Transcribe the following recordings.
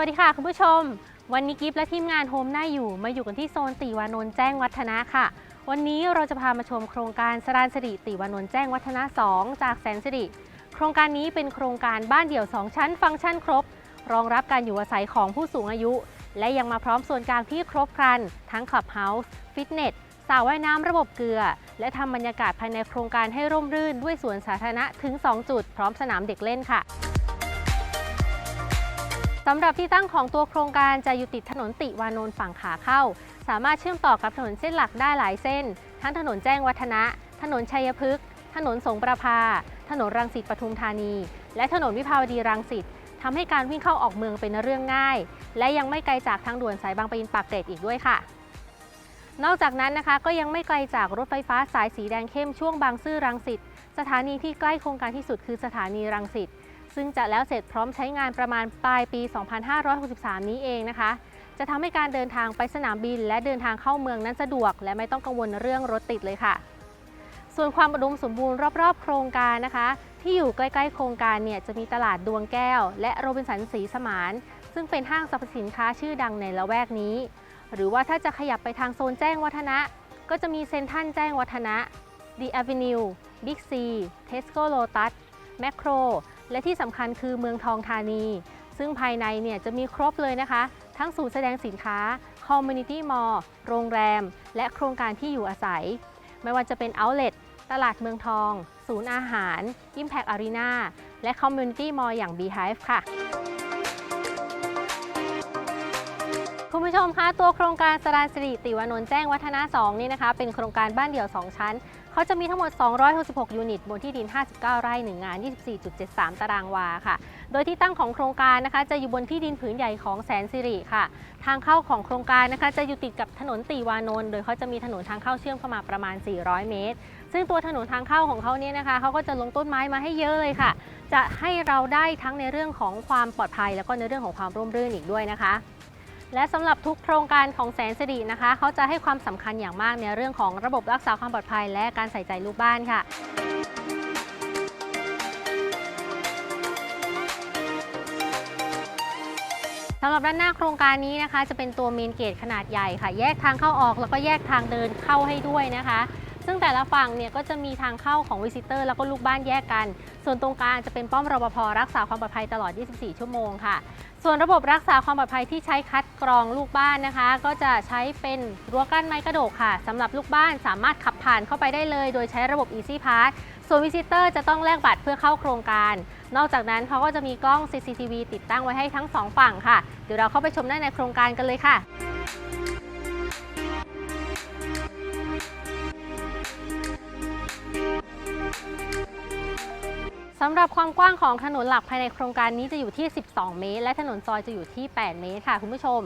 วัสดีค่ะคุณผู้ชม วันนี้กิฟและทีมงานโฮมหน้าอยู่มาอยู่กันที่โซนติวานนท์แจ้งวัฒนะค่ะ วันนี้เราจะพามาชมโครงการสรานสิริติวานนท์แจ้งวัฒนะ 2 จากแสนสิริโครงการนี้เป็นโครงการบ้านเดี่ยว 2 ชั้น ฟังก์ชันครบ รองรับการอยู่อาศัยของผู้สูงอายุ และยังมาพร้อมส่วนกลางที่ครบครัน ทั้งคลับเฮาส์ฟิตเนสสระว่ายน้ำระบบเกลือ และทำบรรยากาศภายในโครงการให้ร่มรื่นด้วยสวนสาธารณะถึง 2 จุด พร้อมสนามเด็กเล่นค่ะ สำหรับที่ตั้งของตัวโครงการจะอยู่ติดถนนติวานนท์ฝั่งขาเข้า สามารถเชื่อมต่อกับถนนเส้นหลักได้หลายเส้น ทั้งถนนแจ้งวัฒนะ ถนนชัยพฤกษ์ถนนสงประภา ถนนรังสิตปทุมธานี และถนนวิภาวดีรังสิตทำให้การวิ่งเข้าออกเมืองเป็นเรื่องง่าย และยังไม่ไกลจากทางด่วนสายบางปะอินปากเกร็ดอีกด้วยค่ะ นอกจากนั้นนะคะก็ยังไม่ไกลจากรถไฟฟ้าสายสีแดงเข้มช่วงบางซื่อรังสิตสถานีที่ใกล้โครงการที่สุดคือสถานีรังสิต ซึ่งจะแล้วเสร็จพร้อมใช้งานประมาณปลายปี 2563 นี้เองนะคะ จะทำให้การเดินทางไปสนามบิน และเดินทางเข้าเมืองนั้นสะดวก และไม่ต้องกังวลเรื่องรถติดเลยค่ะ ส่วนความอุดมสมบูรณ์รอบๆ โครงการนะคะ ที่อยู่ใกล้ๆ โครงการเนี่ยจะมีตลาดดวงแก้ว และโรบินสันสีสมาน ซึ่งเป็นห้างสรรพสินค้าชื่อดังในละแวกนี้ หรือว่าถ้าจะขยับไปทางโซนแจ้งวัฒนะ ก็จะมีเซ็นทรัลแจ้งวัฒนะ The Avenue Big C Tesco Lotus Macro และที่สำคัญคือเมืองทองธานี ซึ่งภายในเนี่ยจะมีครบเลยนะคะ ทั้งศูนย์แสดงสินค้า Community Mall โรงแรม และโครงการที่อยู่อาศัย ไม่ว่าจะเป็น Outlet ตลาดเมืองทอง ศูนย์อาหาร Impact Arena และ Community Mall อย่าง Beehive ค่ะ คุณผู้ชมคะตัวโครงการสรานสิริติวานนท์แจ้งวัฒนะ 2 นี่นะคะ เป็นโครงการบ้านเดี่ยว 2 ชั้น เขาจะมีทั้งหมด 266 ยูนิต บนที่ดิน 59 ไร่ 1 งาน 24.73 ตารางวาค่ะ โดยที่ตั้งของโครงการนะคะจะอยู่บนที่ดินผืนใหญ่ของแสนสิริค่ะ ทางเข้าของโครงการนะคะจะอยู่ติดกับถนนติวานนท์ โดยเขาจะมีถนนทางเข้าเชื่อมเข้ามาประมาณ 400 เมตร ซึ่งตัวถนนทางเข้าของเขาเนี่ยนะคะเขาก็จะลงต้นไม้มาให้เยอะเลยค่ะ จะให้เราได้ทั้งในเรื่องของความปลอดภัย แล้วก็ในเรื่องของความร่มรื่นอีกด้วยนะคะ และสำหรับทุกโครงการของแสนสิรินะคะ เขาจะให้ความสำคัญอย่างมากในเรื่องของระบบรักษาความปลอดภัย และการใส่ใจลูกบ้านค่ะสำหรับด้านหน้าโครงการนี้นะคะ จะเป็นตัวเมนเกตขนาดใหญ่ค่ะ แยกทางเข้าออกแล้วก็แยกทางเดินเข้าให้ด้วยนะคะ ซึ่งแต่ละฝั่งเนี่ยก็จะมีทางเข้าของวิสิเตอร์แล้วก็ลูกบ้านแยกกัน ส่วนตรงกลางจะเป็นป้อมรปภรักษาความปลอดภัยตลอด 24 ชั่วโมงค่ะ ส่วนระบบรักษาความปลอดภัยที่ใช้คัดกรองลูกบ้านนะคะ ก็จะใช้เป็นรั้วกั้นไม้กระดกค่ะสำหรับลูกบ้านสามารถขับผ่านเข้าไปได้เลย โดยใช้ระบบ Easy Pass ส่วนวิสิเตอร์จะต้องแลกบัตรเพื่อเข้าโครงการ นอกจากนั้นเขาก็จะมีกล้อง CCTV ติดตั้งไว้ให้ทั้งสองฝั่งค่ะ เดี๋ยวเราเข้าไปชมได้ในโครงการกันเลยค่ะ สำหรับความกว้างของถนนหลักภายในโครงการนี้จะอยู่ที่ 12 เมตร และถนนซอยจะอยู่ที่ 8 เมตรค่ะคุณผู้ชม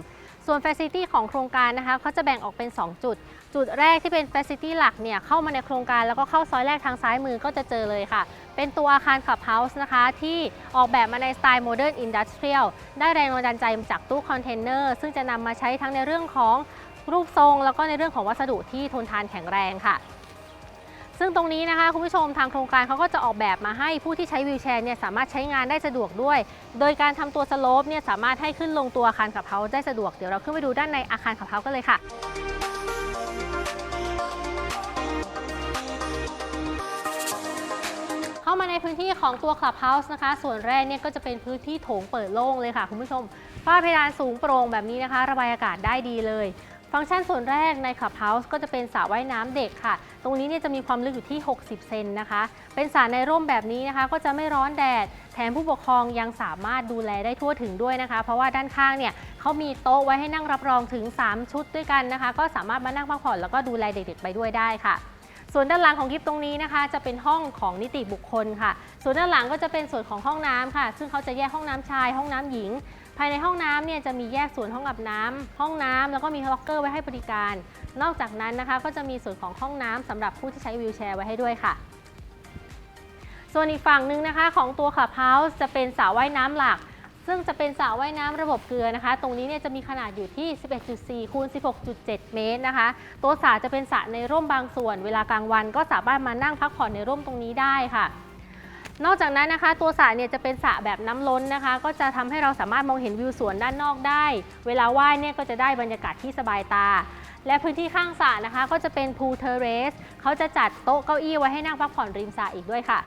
ส่วน f ฟ c i ตี้ของโครงการนะคะเขาจะแบ่งออกเป็น 2 จุด จุดแรกที่เป็น f ฟ c i ตี้หลักเนี่ยเข้ามาในโครงการแล้วก็เข้าซอยแรกทางซ้ายมือก็จะเจอเลยค่ะ เป็นตัวอาคารขับเฮาส์นะคะ ที่ออกแบบมาในสไตล์โมเดิร์นอินดัสเทรียลได้แรงบันดาลใจมาจากตู้คอนเทนเนอร์ซึ่งจะนำมาใช้ทั้งในเรื่องของรูปทรง แล้วก็ในเรื่องของวัสดุที่ทนทานแข็งแรงค่ะ ซึ่งตรงนี้นะคะคุณผู้ชมทางโครงการเขาก็จะออกแบบมาให้ผู้ที่ใช้วีลแชร์เนี่ยสามารถใช้งานได้สะดวกด้วย โดยการทำตัวสโลปเนี่ยสามารถให้ขึ้นลงตัวอาคารขับเฮาส์ได้สะดวก เดี๋ยวเราขึ้นไปดูด้านในอาคารขับเฮาส์กันเลยค่ะเข้ามาในพื้นที่ของตัว Clubhouse นะคะ ส่วนแรกเนี่ยก็จะเป็นพื้นที่โถงเปิดโล่งเลยค่ะคุณผู้ชมฝ้าเพดานสูงโปร่งแบบนี้นะคะ ระบายอากาศได้ดีเลย ฟังก์ชันส่วนแรกใน Clubhouse ก็จะเป็นสระว่ายน้ำเด็กค่ะ ตรงนี้เนี่ยจะมีความลึกอยู่ที่ 60 เซนนะคะ เป็นสระในร่มแบบนี้นะคะ ก็จะไม่ร้อนแดด แถมผู้ปกครองยังสามารถดูแลได้ทั่วถึงด้วยนะคะ เพราะว่าด้านข้างเนี่ยเขามีโต๊ะไว้ให้นั่งรับรองถึง 3 ชุดด้วยกันนะคะ ก็สามารถมานั่งพักผ่อนแล้วก็ดูแลเด็กๆ ไปด้วยได้ค่ะส่วนด้านหลังของกิฟตรงนี้นะคะ จะเป็นห้องของนิติบุคคลค่ะ ส่วนด้านหลังก็จะเป็นส่วนของห้องน้ำค่ะ ซึ่งเขาจะแยกห้องน้ำชาย ห้องน้ำหญิง ภายในห้องน้ำเนี่ยจะมีแยกส่วนห้องอาบน้ำห้องน้ำแล้วก็มีล็อกเกอร์ไว้ให้บริการ นอกจากนั้นนะคะ ก็จะมีส่วนของห้องน้ำสำหรับผู้ที่ใช้วีลแชร์ไว้ให้ด้วยค่ะ ส่วนอีกฝั่งหนึ่งนะคะของตัวขับเฮาส์จะเป็นสระว่ายน้ำหลัก ซึ่งจะเป็นสระว่ายน้ำระบบเกลือนะคะ ตรงนี้เนี่ยจะมีขนาดอยู่ที่ 11.4คูณ16.7 เมตรนะคะ ตัวสระจะเป็นสระในร่มบางส่วน เวลากลางวันก็สามารถมานั่งพักผ่อนในร่มตรงนี้ได้ค่ะ นอกจากนั้นนะคะ ตัวสระเนี่ยจะเป็นสระแบบน้ำล้นนะคะ ก็จะทำให้เราสามารถมองเห็นวิวสวนด้านนอกได้ เวลาว่ายเนี่ยก็จะได้บรรยากาศที่สบายตา และพื้นที่ข้างสระนะคะ ก็จะเป็นพูลเทเรสเขาจะจัดโต๊ะเก้าอี้ไว้ให้นั่งพักผ่อนริมสระอีกด้วยค่ะ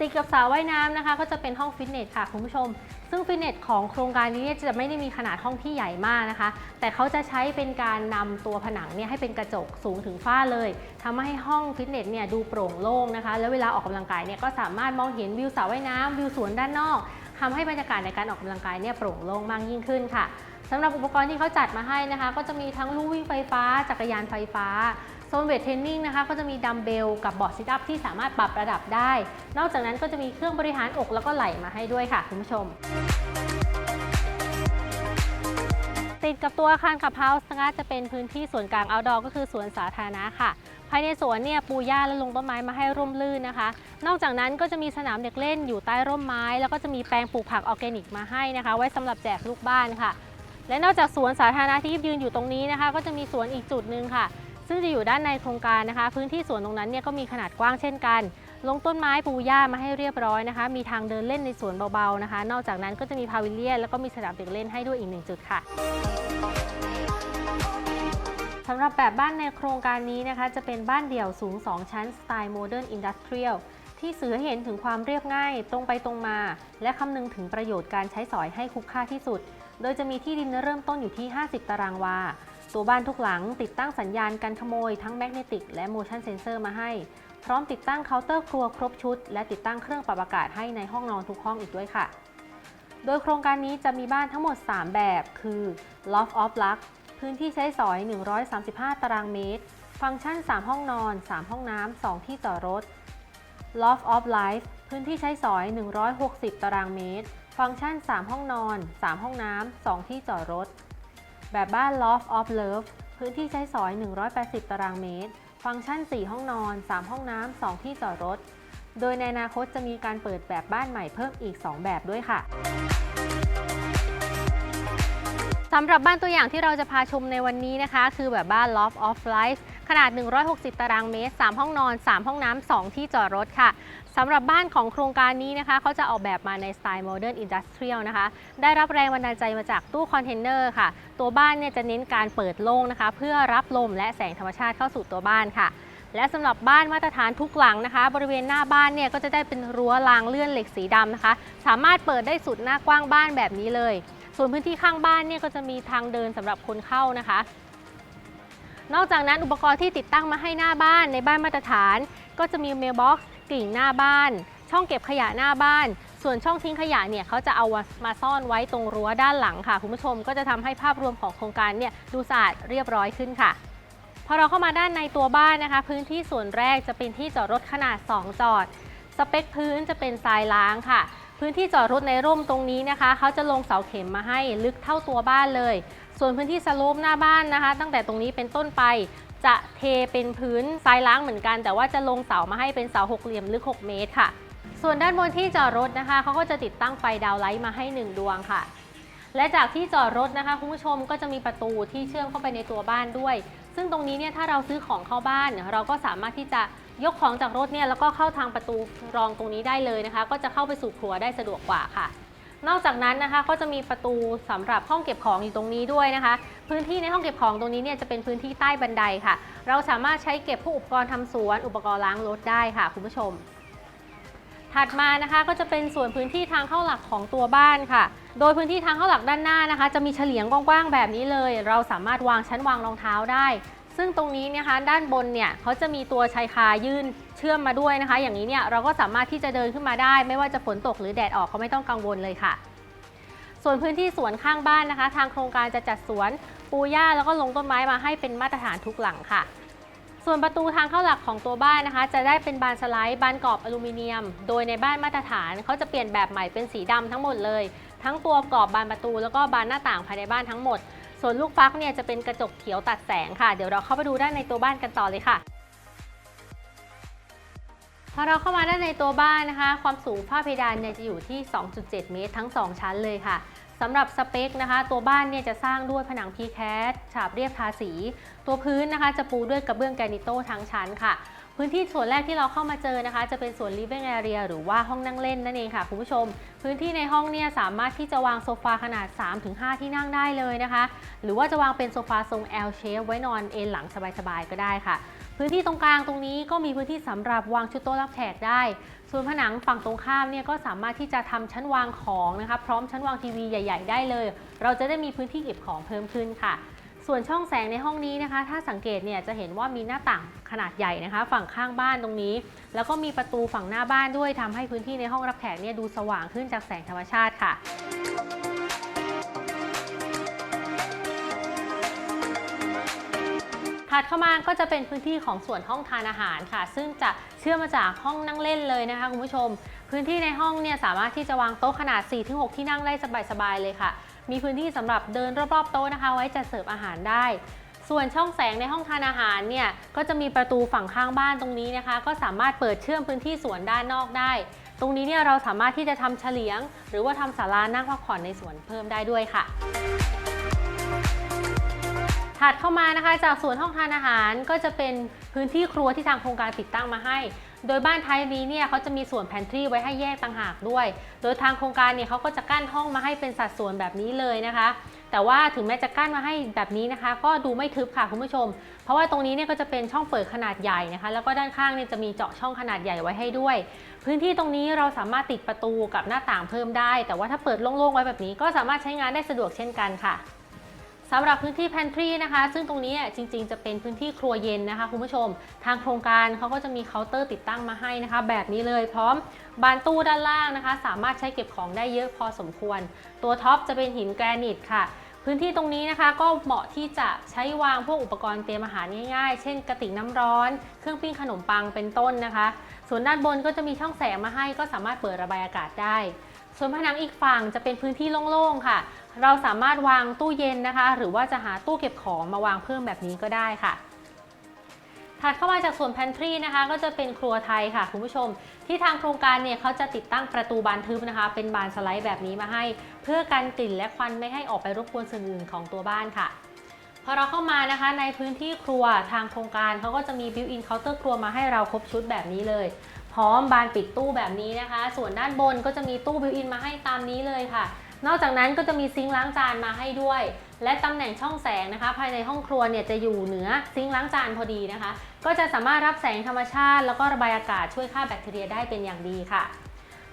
ติดกับสระว่ายน้ำนะคะ ก็จะเป็นห้องฟิตเนสค่ะคุณผู้ชม ซึ่งฟิตเนสของโครงการนี้จะไม่ได้มีขนาดห้องที่ใหญ่มากนะคะ แต่เขาจะใช้เป็นการนำตัวผนังเนี่ยให้เป็นกระจกสูงถึงฝ้าเลยทำให้ห้องฟิตเนสเนี่ยดูโปร่งโล่งนะคะ แล้วเวลาออกกำลังกายเนี่ยก็สามารถมองเห็นวิวสระว่ายน้ำวิวสวนด้านนอกทำให้บรรยากาศในการออกกำลังกายเนี่ยโปร่งโล่งมากยิ่งขึ้นค่ะสำหรับอุปกรณ์ที่เขาจัดมาให้นะคะ ก็จะมีทั้งลู่วิ่งไฟฟ้า จักรยานไฟฟ้า โซนเวทเทรนนิ่งนะคะก็จะมีดัมเบลกับบอร์ดซิทอัพที่สามารถปรับระดับได้ นอกจากนั้นก็จะมีเครื่องบริหารอกแล้วก็ไหล่มาให้ด้วยค่ะคุณผู้ชมติดกับตัวอาคารขับเฮาส์นะคะจะเป็นพื้นที่ส่วนกลาง outdoor ก็คือสวนสาธารณะค่ะ ภายในสวนเนี่ยปูหญ้าและลงต้นไม้มาให้ร่มรื่นนะคะ นอกจากนั้นก็จะมีสนามเด็กเล่นอยู่ใต้ร่มไม้ แล้วก็จะมีแปลงปลูกผักออร์แกนิกมาให้นะคะ ไว้สำหรับแจกลูกบ้านค่ะ และนอกจากสวนสาธารณะที่ยืนอยู่ตรงนี้นะคะ ก็จะมีสวนอีกจุดหนึ่งค่ะ ซึ่งจะอยู่ด้านในโครงการนะคะ พื้นที่สวนตรงนั้นเนี่ยก็มีขนาดกว้างเช่นกัน ลงต้นไม้ปูหญ้ามาให้เรียบร้อยนะคะ มีทางเดินเล่นในสวนเบาๆนะคะ นอกจากนั้นก็จะมีพาวิเลียนแล้วก็มีสนามเด็กเล่นให้ด้วยอีกหนึ่งจุดค่ะสำหรับแบบบ้านในโครงการนี้นะคะ จะเป็นบ้านเดี่ยวสูง 2 ชั้นสไตล์โมเดิร์นอินดัสเทรียลที่สื่อให้เห็นถึงความเรียบง่าย ตรงไปตรงมา และคำนึงถึงประโยชน์การใช้สอยให้คุ้มค่าที่สุด โดยจะมีที่ดินเริ่มต้นอยู่ที่ 50 ตารางวา ตัวบ้านทุกหลังติดตั้งสัญญาณการขโมยทั้งแมกเนติกและ motion sensor มาให้ พร้อมติดตั้งเคาน์เตอร์ครัวครบชุด และติดตั้งเครื่องปรับอากาศให้ในห้องนอนทุกห้องอีกด้วยค่ะ โดยโครงการนี้จะมีบ้านทั้งหมด 3 แบบ คือ Loft of Lux พื้นที่ใช้สอย 135 ตารางเมตร ฟังก์ชัน 3 ห้องนอน 3 ห้องน้ำ 2 ที่จอดรถ Loft of Life พื้นที่ใช้สอย 160 ตารางเมตร ฟังก์ชัน 3 ห้องนอน 3 ห้องน้ำ 2 ที่จอดรถ แบบบ้าน Loft of Love พื้นที่ใช้สอย 180 ตารางเมตร ฟังก์ชัน 4 ห้องนอน 3 ห้องน้ำ 2 ที่จอดรถ โดยในอนาคตจะมีการเปิดแบบบ้านใหม่เพิ่มอีก 2 แบบด้วยค่ะ สำหรับบ้านตัวอย่างที่เราจะพาชมในวันนี้นะคะ คือแบบบ้าน Loft of Life ขนาด 160 ตารางเมตร 3 ห้องนอน 3 ห้องน้ำ 2 ที่จอดรถค่ะสำหรับบ้านของโครงการนี้นะคะ เขาจะออกแบบมาในสไตล์ Modern Industrial นะคะ ได้รับแรงบันดาลใจมาจากตู้คอนเทนเนอร์ค่ะ ตัวบ้านเนี่ยจะเน้นการเปิดโล่งนะคะ เพื่อรับลมและแสงธรรมชาติเข้าสู่ตัวบ้านค่ะและสำหรับบ้านมาตรฐานทุกหลังนะคะ บริเวณหน้าบ้านเนี่ยก็จะได้เป็นรั้วรางเลื่อนเหล็กสีดำนะคะ สามารถเปิดได้สุดหน้ากว้างบ้านแบบนี้เลย ส่วนพื้นที่ข้างบ้านเนี่ยก็จะมีทางเดินสำหรับคนเข้านะคะ นอกจากนั้นอุปกรณ์ที่ติดตั้งมาให้หน้าบ้านในบ้านมาตรฐาน ก็จะมีเมลบ็อกซ์กิ่งหน้าบ้าน ช่องเก็บขยะหน้าบ้าน ส่วนช่องทิ้งขยะเนี่ยเขาจะเอามาซ่อนไว้ตรงรั้วด้านหลังค่ะคุณผู้ชมก็จะทำให้ภาพรวมของโครงการเนี่ยดูสะอาดเรียบร้อยขึ้นค่ะพอเราเข้ามาด้านในตัวบ้านนะคะ พื้นที่ส่วนแรกจะเป็นที่จอดรถขนาด 2 จอด สเปคพื้นจะเป็นทรายล้างค่ะ พื้นที่จอดรถในร่มตรงนี้นะคะ เขาจะลงเสาเข็มมาให้ลึกเท่าตัวบ้านเลย ส่วนพื้นที่สโลปหน้าบ้านนะคะ ตั้งแต่ตรงนี้เป็นต้นไปจะเทเป็นพื้นทรายล้างเหมือนกัน แต่ว่าจะลงเสามาให้เป็นเสาหกเหลี่ยมลึก 6 เมตรค่ะ ส่วนด้านบนที่จอดรถนะคะเขาก็จะติดตั้งไฟดาวไลท์มาให้ 1 ดวงค่ะ และจากที่จอดรถนะคะคุณผู้ชมก็จะมีประตูที่เชื่อมเข้าไปในตัวบ้านด้วย ซึ่งตรงนี้เนี่ยถ้าเราซื้อของเข้าบ้าน เราก็สามารถที่จะ ยกของจากรถเนี่ยแล้วก็เข้าทางประตูรองตรงนี้ได้เลยนะคะ ก็จะเข้าไปสู่ครัวได้สะดวกกว่าค่ะ นอกจากนั้นนะคะก็จะมีประตูสำหรับห้องเก็บของอยู่ตรงนี้ด้วยนะคะ พื้นที่ในห้องเก็บของตรงนี้เนี่ยจะเป็นพื้นที่ใต้บันไดค่ะ เราสามารถใช้เก็บพวกอุปกรณ์ทำสวน อุปกรณ์ล้างรถได้ค่ะ คุณผู้ชม ถัดมานะคะก็จะเป็นส่วนพื้นที่ทางเข้าหลักของตัวบ้านค่ะ โดยพื้นที่ทางเข้าหลักด้านหน้านะคะ จะมีเฉลียงกว้างๆแบบนี้เลย เราสามารถวางชั้นวางรองเท้าได้ ซึ่งตรงนี้นะคะด้านบนเนี่ยเขาจะมีตัวชายคายื่นเชื่อมมาด้วยนะคะ อย่างนี้เนี่ยเราก็สามารถที่จะเดินขึ้นมาได้ ไม่ว่าจะฝนตกหรือแดดออกก็ไม่ต้องกังวลเลยค่ะ ส่วนพื้นที่สวนข้างบ้านนะคะ ทางโครงการจะจัดสวนปูหญ้าแล้วก็ลงต้นไม้มาให้เป็นมาตรฐานทุกหลังค่ะ ส่วนประตูทางเข้าหลักของตัวบ้านนะคะ จะได้เป็นบานสไลด์บานกรอบอลูมิเนียม โดยในบ้านมาตรฐานเขาจะเปลี่ยนแบบใหม่เป็นสีดำทั้งหมดเลย ทั้งตัวกรอบบานประตู แล้วก็บานหน้าต่างภายในบ้านทั้งหมด ส่วนลูกฟักเนี่ยจะเป็นกระจกเขียวตัดแสงค่ะ เดี๋ยวเราเข้าไปดูด้านในตัวบ้านกันต่อเลยค่ะ พอเราเข้ามาด้านในตัวบ้านนะคะ ความสูงฝ้าเพดานเนี่ยจะอยู่ที่ 2.7 เมตร ทั้ง 2 ชั้นเลยค่ะสำหรับสเปคนะคะ ตัวบ้านเนี่ยจะสร้างด้วยผนังพีแคสฉาบเรียบทาสี ตัวพื้นนะคะ จะปูด้วยกระเบื้องแกรนิโต้ทั้งชั้นค่ะ พื้นที่ส่วนแรกที่เราเข้ามาเจอนะคะ จะเป็นส่วน living area หรือว่าห้องนั่งเล่นนั่นเองค่ะคุณผู้ชม พื้นที่ในห้องเนี่ยสามารถที่จะวางโซฟาขนาด 3-5 ที่นั่งได้เลยนะคะ หรือว่าจะวางเป็นโซฟาทรง L shape ไว้นอนเอนหลังสบายๆก็ได้ค่ะ พื้นที่ตรงกลางตรงนี้ก็มีพื้นที่สำหรับวางชุดโต๊ะรับแขกได้ ส่วนผนังฝั่งตรงข้ามเนี่ยก็สามารถที่จะทำชั้นวางของนะคะพร้อมชั้นวางทีวีใหญ่ ๆ ได้เลย เราจะได้มีพื้นที่เก็บของเพิ่มขึ้นค่ะ ส่วนช่องแสงในห้องนี้นะคะ ถ้าสังเกตเนี่ยจะเห็นว่ามีหน้าต่างขนาดใหญ่นะคะ ฝั่งข้างบ้านตรงนี้ แล้วก็มีประตูฝั่งหน้าบ้านด้วยทำให้พื้นที่ในห้องรับแขกเนี่ยดูสว่างขึ้นจากแสงธรรมชาติค่ะถัดเข้ามาก็จะเป็นพื้นที่ของส่วนห้องทานอาหารค่ะ ซึ่งจะเชื่อมมาจากห้องนั่งเล่นเลยนะคะคุณผู้ชม พื้นที่ในห้องเนี่ยสามารถที่จะวางโต๊ะขนาด 4-6 ที่นั่งได้สบายๆเลยค่ะ มีพื้นที่สำหรับเดินรอบๆโต๊ะนะคะ ไว้จัดเสิร์ฟอาหารได้ ส่วนช่องแสงในห้องทานอาหารเนี่ยก็จะมีประตูฝั่งข้างบ้านตรงนี้นะคะ ก็สามารถเปิดเชื่อมพื้นที่สวนด้านนอกได้ ตรงนี้เนี่ยเราสามารถที่จะทำเฉลียง หรือว่าทำศาลานั่งพักผ่อนในสวนเพิ่มได้ด้วยค่ะถัดเข้ามานะคะจากส่วนห้องทานอาหารก็จะเป็นพื้นที่ครัวที่ทางโครงการติดตั้งมาให้ โดยบ้านไทยนี้เนี่ยเขาจะมีส่วนแพนทรีไว้ให้แยกต่างหากด้วย โดยทางโครงการเนี่ยเขาก็จะกั้นห้องมาให้เป็นสัดส่วนแบบนี้เลยนะคะ แต่ว่าถึงแม้จะกั้นมาให้แบบนี้นะคะ ก็ดูไม่ทึบค่ะคุณผู้ชม เพราะว่าตรงนี้เนี่ยก็จะเป็นช่องเปิดขนาดใหญ่นะคะ แล้วก็ด้านข้างเนี่ยจะมีเจาะช่องขนาดใหญ่ไว้ให้ด้วย พื้นที่ตรงนี้เราสามารถติดประตูกับหน้าต่างเพิ่มได้ แต่ว่าถ้าเปิดโล่งๆไว้แบบนี้ก็สามารถใช้งานได้สะดวกเช่นกันค่ะ สำหรับพื้นที่ pantry นะคะ ซึ่งตรงนี้จริงๆ จะเป็นพื้นที่ครัวเย็นนะคะคุณผู้ชม ทางโครงการเขาก็จะมีเคาน์เตอร์ติดตั้งมาให้นะคะ แบบนี้เลยพร้อมบานตู้ด้านล่างนะคะ สามารถใช้เก็บของได้เยอะพอสมควร ตัวท็อปจะเป็นหินแกรนิตค่ะ พื้นที่ตรงนี้นะคะก็เหมาะที่จะใช้วางพวกอุปกรณ์เตรียมอาหารง่ายๆ เช่นกระติกน้ำร้อน เครื่องปิ้งขนมปังเป็นต้นนะคะ ส่วนด้านบนก็จะมีช่องแสงมาให้ก็สามารถเปิดระบายอากาศได้ ส่วนผนังอีกฝั่งจะเป็นพื้นที่โล่งๆค่ะ เราสามารถวางตู้เย็นนะคะ หรือว่าจะหาตู้เก็บของมาวางเพิ่มแบบนี้ก็ได้ค่ะถัดเข้ามาจากส่วน pantry นะคะ ก็จะเป็นครัวไทยค่ะ คุณผู้ชม ที่ทางโครงการเนี่ยเขาจะติดตั้งประตูบานทึบนะคะ เป็นบานสไลด์แบบนี้มาให้ เพื่อกันกลิ่นและควันไม่ให้ออกไปรบกวนส่วนอื่นของตัวบ้านค่ะ พอเราเข้ามานะคะในพื้นที่ครัวทางโครงการเขาก็จะมี built-in counter ครัวมาให้เราครบชุดแบบนี้เลย พร้อมบานปิดตู้แบบนี้นะคะ ส่วนด้านบนก็จะมีตู้ built-in มาให้ตามนี้เลยค่ะ นอกจากนั้นก็จะมีซิงค์ล้างจานมาให้ด้วย และตำแหน่งช่องแสงนะคะ ภายในห้องครัวเนี่ยจะอยู่เหนือซิงค์ล้างจานพอดีนะคะ ก็จะสามารถรับแสงธรรมชาติ แล้วก็ระบายอากาศช่วยฆ่าแบคทีเรียได้เป็นอย่างดีค่ะ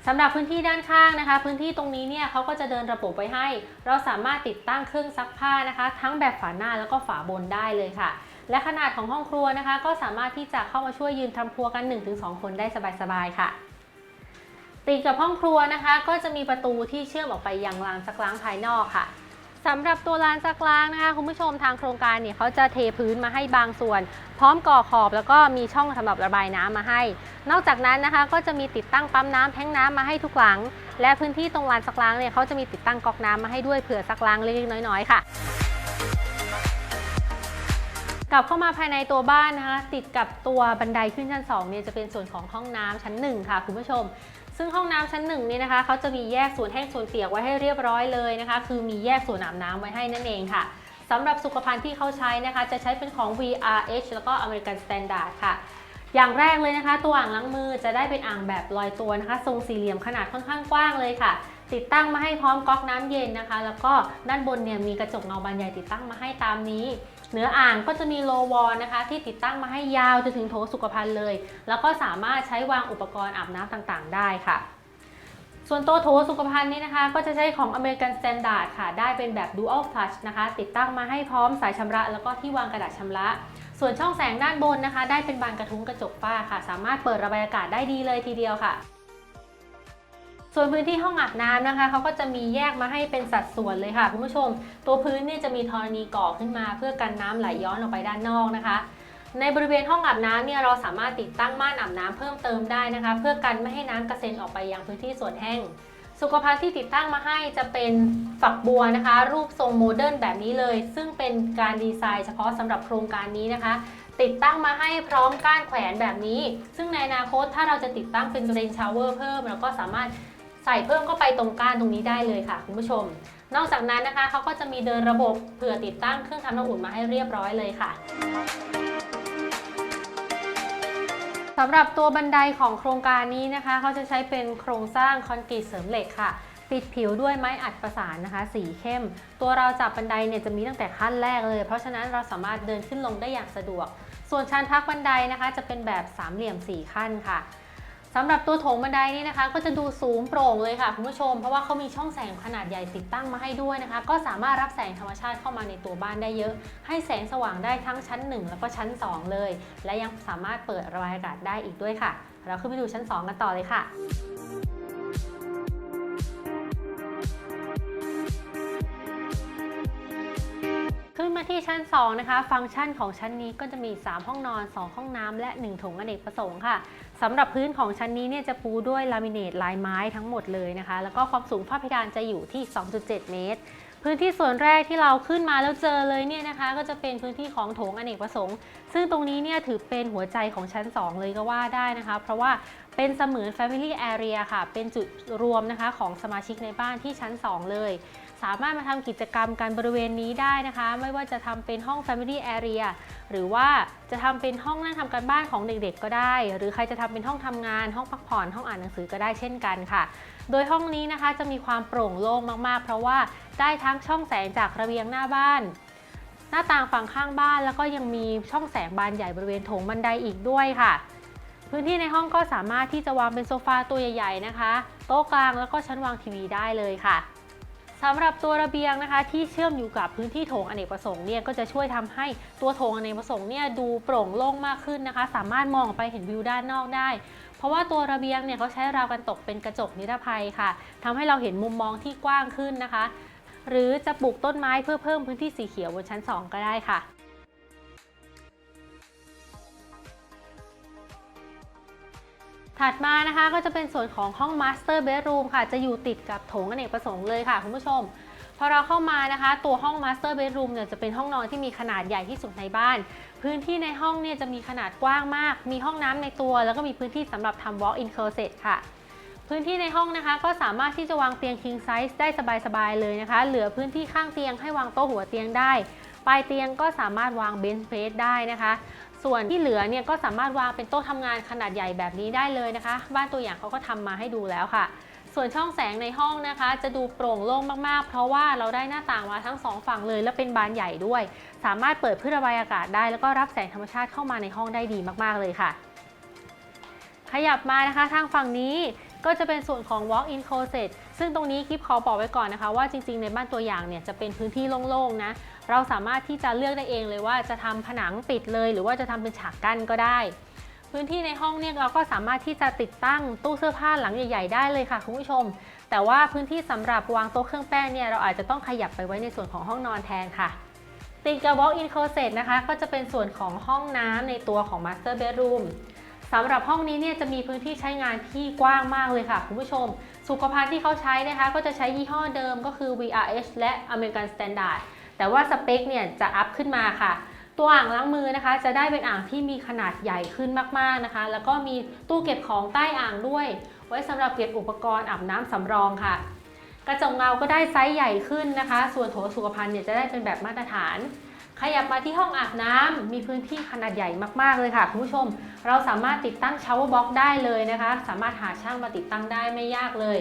สำหรับพื้นที่ด้านข้างนะคะ พื้นที่ตรงนี้เนี่ยเขาก็จะเดินระบบไว้ให้ เราสามารถติดตั้งเครื่องซักผ้านะคะ ทั้งแบบฝาหน้าแล้วก็ฝาบนได้เลยค่ะ และขนาดของห้องครัวนะคะ ก็สามารถที่จะเข้ามาช่วยยืนทำครัวกัน 1-2 คนได้สบายๆค่ะ ติดกับห้องครัวนะคะ ก็จะมีประตูที่เชื่อมออกไปยังลานซักล้างภายนอกค่ะสำหรับตัวลานซักล้างนะคะคุณผู้ชมทางโครงการเนี่ยเขาจะเทพื้นมาให้บางส่วน พร้อมก่อขอบแล้วก็มีช่องสำหรับระบายน้ำมาให้ นอกจากนั้นนะคะก็จะมีติดตั้งปั๊มน้ำแท้งน้ำมาให้ทุกหลัง และพื้นที่ตรงลานซักล้างเนี่ยเขาจะมีติดตั้งก๊อกน้ำมาให้ด้วยเผื่อซักล้างเล็กๆน้อยๆค่ะกลับเข้ามาภายในตัวบ้านนะคะติดกับตัวบันไดขึ้นชั้น2เนี่ยจะเป็นส่วนของห้องน้ำชั้น 1 ค่ะคุณผู้ชม ซึ่งห้องน้ำชั้น1เนี่ยนะคะเขาจะมีแยกส่วนแห้งส่วนเปียกไว้ให้เรียบร้อยเลยนะคะ คือมีแยกส่วนอาบน้ำไว้ให้นั่นเองค่ะสำหรับสุขภัณฑ์ที่เขาใช้นะคะ จะใช้เป็นของ VRH แล้วก็ American Standard ค่ะ อย่างแรกเลยนะคะ ตัวอ่างล้างมือจะได้เป็นอ่างแบบลอยตัวนะคะ ทรงสี่เหลี่ยมขนาดค่อนข้างกว้างเลยค่ะ ติดตั้งมาให้พร้อมก๊อกน้ำเย็นนะคะ แล้วก็ด้านบนเนี่ยมีกระจกเงาบานใหญ่ติดตั้งมาให้ตามนี้ เหนืออ่างก็จะมีโลวอลนะคะ ที่ติดตั้งมาให้ยาวจนถึงโถสุขภัณฑ์เลย แล้วก็สามารถใช้วางอุปกรณ์อาบน้ำต่างๆ ได้ค่ะ ส่วนตัวโถสุขภัณฑ์นี้นะคะ ก็จะใช้ของ American Standard ค่ะ ได้เป็นแบบ Dual Flush นะคะ ติดตั้งมาให้พร้อมสายชำระ แล้วก็ที่วางกระดาษชำระส่วนช่องแสงด้านบนนะคะ ได้เป็นบานกระทุ้งกระจกฝ้าค่ะ สามารถเปิดระบายอากาศได้ดีเลยทีเดียวค่ะ ส่วนพื้นที่ห้องอาบน้ำนะคะเขาก็จะมีแยกมาให้เป็นสัดส่วนเลยค่ะคุณผู้ชม ตัวพื้นเนี่ยจะมีธรณีก่อขึ้นมา เพื่อกันน้ำไหลย้อนออกไปด้านนอกนะคะ ในบริเวณห้องอาบน้ำเนี่ยเราสามารถติดตั้งม่านอาบน้ำเพิ่มเติมได้นะคะ เพื่อกันไม่ให้น้ำกระเซ็นออกไปยังพื้นที่ส่วนแห้งสุขภัณฑ์ที่ติดตั้งมาให้จะเป็นฝักบัวนะคะ รูปทรงโมเดิร์นแบบนี้เลย ซึ่งเป็นการดีไซน์เฉพาะสำหรับโครงการนี้นะคะ ติดตั้งมาให้พร้อมก้านแขวนแบบนี้ ซึ่งในอนาคตถ้าเราจะติดตั้งเป็นเรนชาวเวอร์เพิ่มเราก็สามารถ ใส่เพิ่มเข้าไปตรงก้านตรงนี้ได้เลยค่ะ คุณผู้ชม นอกจากนั้นนะคะเขาก็จะมีเดินระบบเผื่อติดตั้งเครื่องทำน้ำอุ่นมาให้เรียบร้อยเลยค่ะสำหรับตัวบันไดของโครงการนี้นะคะเขาจะใช้เป็นโครงสร้างคอนกรีตเสริมเหล็กค่ะ ปิดผิวด้วยไม้อัดประสานนะคะ สีเข้ม ตัวเราจับบันไดเนี่ยจะมีตั้งแต่ขั้นแรกเลย เพราะฉะนั้นเราสามารถเดินขึ้นลงได้อย่างสะดวก ส่วนชั้นพักบันไดนะคะ จะเป็นแบบสามเหลี่ยม4ขั้นค่ะ สำหรับตัวโถงบันไดนี่นะคะ ก็จะดูสูงโปร่งเลยค่ะคุณผู้ชม เพราะว่าเขามีช่องแสงขนาดใหญ่ติดตั้งมาให้ด้วยนะคะ ก็สามารถรับแสงธรรมชาติเข้ามาในตัวบ้านได้เยอะ ให้แสงสว่างได้ทั้งชั้น 1 แล้วก็ชั้น 2 เลย และยังสามารถเปิดระบายอากาศได้อีกด้วยค่ะ เราขึ้นไปดูชั้น 2 กันต่อเลยค่ะขึ้นมาที่ชั้น 2 นะคะ ฟังก์ชันของชั้นนี้ก็จะมี 3 ห้องนอน 2 ห้องน้ำและ1โถงอเนกประสงค์ค่ะ สำหรับพื้นของชั้นนี้เนี่ยจะปูด้วยลามิเนตลายไม้ทั้งหมดเลยนะคะ แล้วก็ความสูงฝ้าเพดานจะอยู่ที่ 2.7 เมตร พื้นที่ส่วนแรกที่เราขึ้นมาแล้วเจอเลยเนี่ยนะคะ ก็จะเป็นพื้นที่ของโถงอเนกประสงค์ ซึ่งตรงนี้เนี่ยถือเป็นหัวใจของชั้น 2 เลยก็ว่าได้นะคะ เพราะว่าเป็นเสมือน Family Area ค่ะ เป็นจุดรวมนะคะของสมาชิกในบ้านที่ชั้น 2 เลย สามารถมาทำกิจกรรมกันบริเวณนี้ได้นะคะ ไม่ว่าจะทำเป็นห้อง Family Area หรือว่าจะทำเป็นห้องนั่งทำการบ้านของเด็กๆ ก็ได้ หรือใครจะทำเป็นห้องทำงาน ห้องพักผ่อนห้องอ่านหนังสือก็ได้เช่นกันค่ะ โดยห้องนี้นะคะจะมีความโปร่งโล่งมากๆ เพราะว่าได้ทั้งช่องแสงจากระเบียงหน้าบ้านหน้าต่างฝั่งข้างบ้านแล้วก็ยังมีช่องแสงบานใหญ่บริเวณโถงบันไดอีกด้วยค่ะ พื้นที่ในห้องก็สามารถที่จะวางเป็นโซฟาตัวใหญ่ ๆ นะคะ โต๊ะกลางแล้วก็ชั้นวางทีวีได้เลยค่ะ สำหรับตัวระเบียงนะคะที่เชื่อมอยู่กับพื้นที่โถงอเนกประสงค์เนี่ยก็จะช่วยทำให้ตัวโถงอเนกประสงค์เนี่ยดูโปร่งโล่งมากขึ้นนะคะ สามารถมองไปเห็นวิวด้านนอกได้ เพราะว่าตัวระเบียงเนี่ยเขาใช้ราวกันตกเป็นกระจกนิรภัยค่ะทำให้เราเห็นมุมมองที่กว้างขึ้นนะคะ หรือจะปลูกต้นไม้เพื่อเพิ่มพื้นที่สีเขียวบนชั้น 2 ก็ได้ค่ะ ถัดมานะคะก็จะเป็นส่วนของห้อง Master Bedroom ค่ะ จะอยู่ติดกับโถงอเนกประสงค์เลยค่ะคุณผู้ชม พอเราเข้ามานะคะ ตัวห้อง Master Bedroom เนี่ยจะเป็นห้องนอนที่มีขนาดใหญ่ที่สุดในบ้าน พื้นที่ในห้องเนี่ยจะมีขนาดกว้างมาก มีห้องน้ำในตัว แล้วก็มีพื้นที่สำหรับทำ walk-in closet ค่ะ พื้นที่ในห้องนะคะ ก็สามารถที่จะวางเตียง king size ได้สบายๆเลยนะคะ เหลือพื้นที่ข้างเตียงให้วางโต๊ะหัวเตียงได้ปลายเตียงก็สามารถวาง bench space ได้นะคะ ส่วนที่เหลือเนี่ยก็สามารถวางเป็นโต๊ะทำงานขนาดใหญ่แบบนี้ได้เลยนะคะ บ้านตัวอย่างเขาก็ทำมาให้ดูแล้วค่ะส่วนช่องแสงในห้องนะคะ จะดูโปร่งโล่งมากๆ เพราะว่าเราได้หน้าต่างมาทั้งสองฝั่งเลยและเป็นบานใหญ่ด้วย สามารถเปิดเพื่อระบายอากาศได้ แล้วก็รับแสงธรรมชาติเข้ามาในห้องได้ดีมากๆเลยค่ะ ขยับมานะคะทางฝั่งนี้ ก็จะเป็นส่วนของ walk-in closet ซึ่งตรงนี้กิฟขอบอกไว้ก่อนนะคะ ว่าจริงๆ ในบ้านตัวอย่างเนี่ยจะเป็นพื้นที่โล่งๆนะเราสามารถที่จะเลือกได้เองเลยว่าจะทำผนังปิดเลย หรือว่าจะทำเป็นฉากกั้นก็ได้ พื้นที่ในห้องเนี่ยเราก็สามารถที่จะติดตั้งตู้เสื้อผ้าหลังใหญ่ ๆ ได้เลยค่ะคุณผู้ชม แต่ว่าพื้นที่สำหรับวางโต๊ะเครื่องแป้งเนี่ยเราอาจจะต้องขยับไปไว้ในส่วนของห้องนอนแทนค่ะติดกับ walk-in closet นะคะ ก็จะเป็นส่วนของห้องน้ำในตัวของ master bedroom สำหรับห้องนี้เนี่ยจะมีพื้นที่ใช้งานที่กว้างมากเลยค่ะ คุณผู้ชม สุขภัณฑ์ที่เขาใช้นะคะ ก็จะใช้ยี่ห้อเดิมก็คือ VRH และ American Standard แต่ว่าสเปคเนี่ยจะอัพขึ้นมาค่ะ ตัวอ่างล้างมือนะคะ จะได้เป็นอ่างที่มีขนาดใหญ่ขึ้นมากๆนะคะ แล้วก็มีตู้เก็บของใต้อ่างด้วย ไว้สำหรับเก็บอุปกรณ์อาบน้ำสำรองค่ะ กระจกเงาก็ได้ไซส์ใหญ่ขึ้นนะคะ ส่วนโถสุขภัณฑ์เนี่ยจะได้เป็นแบบมาตรฐาน ขยับมาที่ห้องอาบน้ำมีพื้นที่ขนาดใหญ่มากๆเลยค่ะคุณผู้ชม เราสามารถติดตั้งชาวเวอร์บ็อกได้เลยนะคะ สามารถหาช่างมาติดตั้งได้ไม่ยากเลย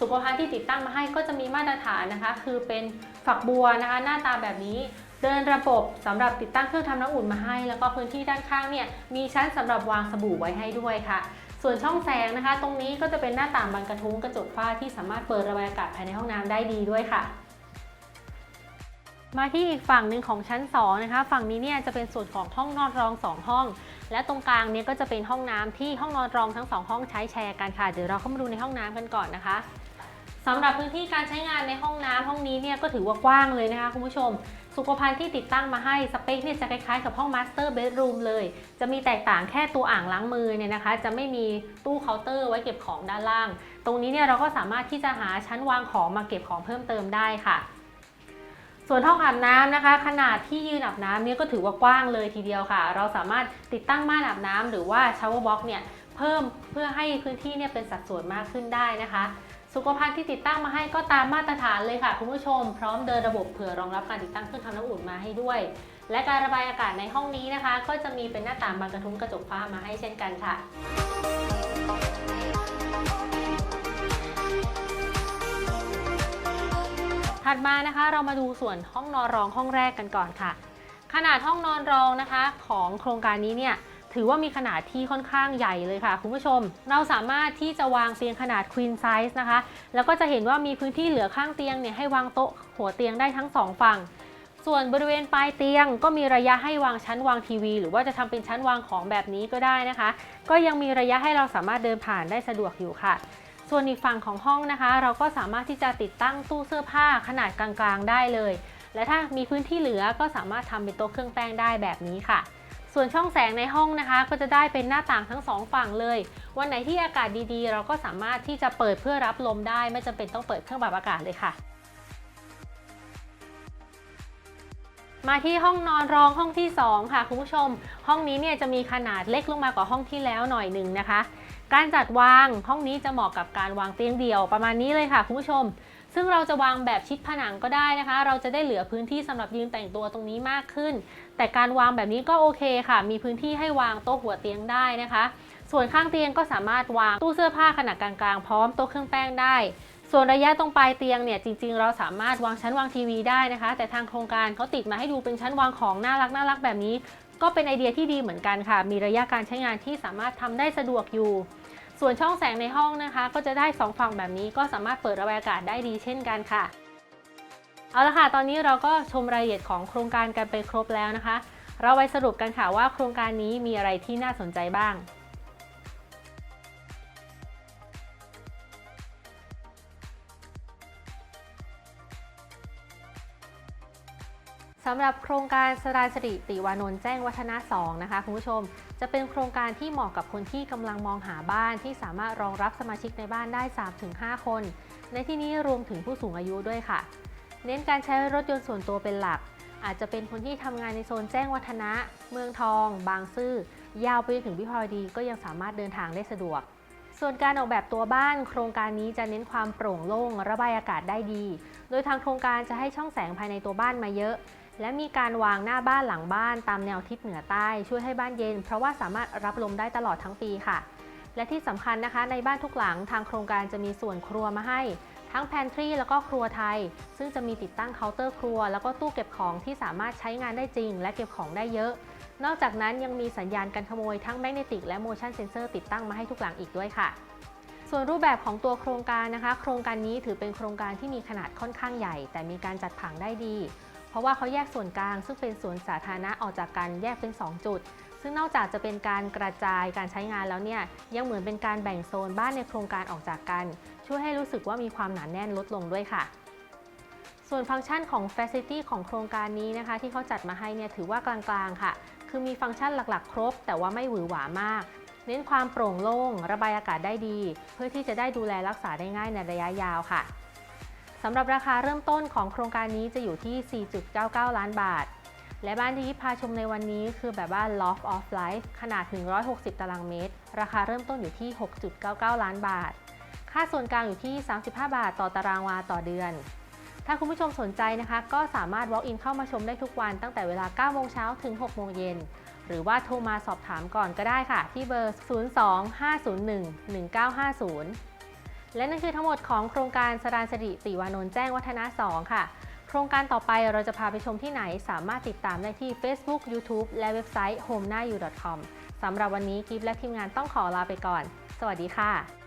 สุขภัณฑ์ที่ติดตั้งมาให้ก็จะมีมาตรฐานนะคะ คือเป็นฝักบัวนะคะ หน้าตาแบบนี้เดินระบบสำหรับติดตั้งเครื่องทำน้ำอุ่นมาให้ แล้วก็พื้นที่ด้านข้างเนี่ยมีชั้นสำหรับวางสบู่ไว้ให้ด้วยค่ะ ส่วนช่องแสงนะคะ ตรงนี้ก็จะเป็นหน้าต่างบานกระทุ้งกระจกฝ้าที่สามารถเปิดระบายอากาศภายในห้องน้ำได้ดีด้วยค่ะ มาที่อีกฝั่งหนึ่งของชั้น 2 นะคะ ฝั่งนี้เนี่ยจะเป็นส่วนของห้องนอนรอง 2 ห้อง และตรงกลางเนี่ยก็จะเป็นห้องน้ำที่ห้องนอนรองทั้ง 2 ห้องใช้แชร์กันค่ะ เดี๋ยวเราเข้ามาดูในห้องน้ำกันก่อนนะคะสำหรับพื้นที่การใช้งานในห้องน้ำห้องนี้เนี่ยก็ถือว่ากว้างเลยนะคะคุณผู้ชม สุขภัณฑ์ที่ติดตั้งมาให้สเปคเนี่ยจะคล้ายๆกับห้อง Master Bedroom เลย จะมีแตกต่างแค่ตัวอ่างล้างมือเนี่ยนะคะ จะไม่มีตู้เคาน์เตอร์ไว้เก็บของด้านล่าง ตรงนี้เนี่ยเราก็สามารถที่จะหาชั้นวางของมาเก็บของเพิ่มเติมได้ค่ะ ส่วนห้องอาบน้ำนะคะ ขนาดที่ยืนอาบน้ำเนี่ยก็ถือว่ากว้างเลยทีเดียวค่ะ เราสามารถติดตั้งม่านอาบน้ำหรือว่าชาวเวอร์บ็อกเนี่ยเพิ่มเพื่อให้พื้นที่เนี่ยเป็นสัดส่วนมากขึ้นได้นะคะ สุขภัณฑ์ที่ติดตั้งมาให้ก็ตามมาตรฐานเลยค่ะ คุณผู้ชม พร้อมเดินระบบเผื่อรองรับการติดตั้งเครื่องทำน้ำอุ่นมาให้ด้วย และการระบายอากาศในห้องนี้นะคะ ก็จะมีเป็นหน้าต่างบานกระทุ้งกระจกฟ้ามาให้เช่นกันค่ะ ถัดมานะคะ เรามาดูส่วนห้องนอนรองห้องแรกกันก่อนค่ะ ขนาดห้องนอนรองนะคะ ของโครงการนี้เนี่ยถือว่ามีขนาดที่ค่อนข้างใหญ่เลยค่ะ คุณผู้ชม เราสามารถที่จะวางเตียงขนาด queen size นะคะ แล้วก็จะเห็นว่ามีพื้นที่เหลือข้างเตียงเนี่ยให้วางโต๊ะหัวเตียงได้ทั้งสองฝั่ง ส่วนบริเวณปลายเตียง ก็มีระยะให้วางชั้นวางทีวี หรือว่าจะทำเป็นชั้นวางของแบบนี้ก็ได้นะคะ ก็ยังมีระยะให้เราสามารถเดินผ่านได้สะดวกอยู่ค่ะ ส่วนอีกฝั่งของห้องนะคะ เราก็สามารถที่จะติดตั้งตู้เสื้อผ้าขนาดกลางๆ ได้เลย และถ้ามีพื้นที่เหลือก็สามารถทำเป็นโต๊ะเครื่องแป้งได้แบบนี้ค่ะ ส่วนช่องแสงในห้องนะคะ ก็จะได้เป็นหน้าต่างทั้งสองฝั่งเลย วันไหนที่อากาศดีๆ เราก็สามารถที่จะเปิดเพื่อรับลมได้ ไม่จำเป็นต้องเปิดเครื่องปรับอากาศเลยค่ะมาที่ห้องนอนรองห้องที่ 2 ค่ะคุณผู้ชม ห้องนี้เนี่ยจะมีขนาดเล็กลงมากว่าห้องที่แล้วหน่อยหนึ่งนะคะ การจัดวางห้องนี้จะเหมาะกับการวางเตียงเดี่ยวประมาณนี้เลยค่ะคุณผู้ชม ซึ่งเราจะวางแบบชิดผนังก็ได้นะคะ เราจะได้เหลือพื้นที่สำหรับยืนแต่งตัวตรงนี้มากขึ้น แต่การวางแบบนี้ก็โอเคค่ะ มีพื้นที่ให้วางโต๊ะหัวเตียงได้นะคะ ส่วนข้างเตียงก็สามารถวางตู้เสื้อผ้าขนาดกลางๆพร้อมโต๊ะเครื่องแป้งได้ส่วนระยะตรงปลายเตียงเนี่ยจริงๆ เราสามารถวางชั้นวางทีวีได้นะคะ แต่ทางโครงการเขาติดมาให้ดูเป็นชั้นวางของน่ารักน่ารักแบบนี้ ก็เป็นไอเดียที่ดีเหมือนกันค่ะ มีระยะการใช้งานที่สามารถทำได้สะดวกอยู่ ส่วนช่องแสงในห้องนะคะ ก็จะได้สองฝั่งแบบนี้ก็สามารถเปิดระบายอากาศได้ดีเช่นกันค่ะ เอาละค่ะ ตอนนี้เราก็ชมรายละเอียดของโครงการกันไปครบแล้วนะคะ เราไปสรุปกันค่ะว่าโครงการนี้มีอะไรที่น่าสนใจบ้าง สำหรับโครงการสรายสริติวานนท์แจ้งวัฒนะ2นะคะคุณผู้ชม จะเป็นโครงการที่เหมาะกับคนที่กำลังมองหาบ้านที่สามารถรองรับสมาชิกในบ้านได้ 3-5 คน ในที่นี้รวมถึงผู้สูงอายุด้วยค่ะ เน้นการใช้รถยนต์ส่วนตัวเป็นหลัก อาจจะเป็นคนที่ทำงานในโซนแจ้งวัฒนะ เมืองทอง บางซื่อ ยาวไปถึงวิภาวดีก็ยังสามารถเดินทางได้สะดวกส่วนการออกแบบตัวบ้าน โครงการนี้จะเน้นความโปร่งโล่ง ระบายอากาศได้ดี โดยทางโครงการจะให้ช่องแสงภายในตัวบ้านมาเยอะ และมีการวางหน้าบ้านหลังบ้านตามแนวทิศเหนือใต้ช่วยให้บ้านเย็น เพราะว่าสามารถรับลมได้ตลอดทั้งปีค่ะ และที่สำคัญนะคะ ในบ้านทุกหลังทางโครงการจะมีส่วนครัวมาให้ ทั้งแพนทรีแล้วก็ครัวไทย ซึ่งจะมีติดตั้งเคาน์เตอร์ครัว แล้วก็ตู้เก็บของที่สามารถใช้งานได้จริง และเก็บของได้เยอะ นอกจากนั้นยังมีสัญญาณการขโมยทั้งแมกเนติกและ motion sensor ติดตั้งมาให้ทุกหลังอีกด้วยค่ะส่วนรูปแบบของตัวโครงการนะคะ โครงการนี้ถือเป็นโครงการที่มีขนาดค่อนข้างใหญ่ แต่มีการจัดผังได้ดี ราะว่าเขาแยกส่วนกลาง ซึ่งเป็นสวนสาธารณะออกจากกันแยกเป็น 2 จุด ซึ่งนอกจากจะเป็นการกระจายการใช้งานแล้วเนี่ยยังเหมือนเป็นการแบ่งโซนบ้านในโครงการออกจากกัน ช่วยให้รู้สึกว่ามีความหนาแน่นลดลงด้วยค่ะส่วนฟังก์ชันของ Facility ของโครงการนี้นะคะ ที่เขาจัดมาให้เนี่ยถือว่ากลางๆค่ะ คือมีฟังก์ชันหลักๆ ครบ แต่ว่าไม่หวือหวามาก เน้นความโปร่งโล่ง ระบายอากาศได้ดี เพื่อที่จะได้ดูแลรักษาได้ง่ายในระยะยาวค่ะ สำหรับราคาเริ่มต้นของโครงการนี้จะอยู่ที่ 4.99 ล้านบาท และบ้านที่พาชมในวันนี้คือแบบว่าน Loft of Life ขนาด 160 ตารางเมตร ราคาเริ่มต้นอยู่ที่ 6.99 ล้านบาท ค่าส่วนกลางอยู่ที่ 35 บาทต่อตารางวาต่อเดือน ถ้าคุณผู้ชมสนใจนะคะ ก็สามารถ walk in เข้ามาชมได้ทุกวันตั้งแต่เวลา 9 โมงเช้าถึง 6 โมงเย็น หรือว่าโทรมาสอบถามก่อนก็ได้ค่ะ ที่เบอร์ 02-501-1950 และนั่นคือทั้งหมดของโครงการสรานสริติวานนท์แจ้งวัฒนะ2ค่ะ โครงการต่อไปเราจะพาไปชมที่ไหน สามารถติดตามได้ที่ Facebook YouTube และเว็บไซต์ home นา u com สำหรับวันนี้กิฟและทีมงานต้องขอลาไปก่อน สวัสดีค่ะ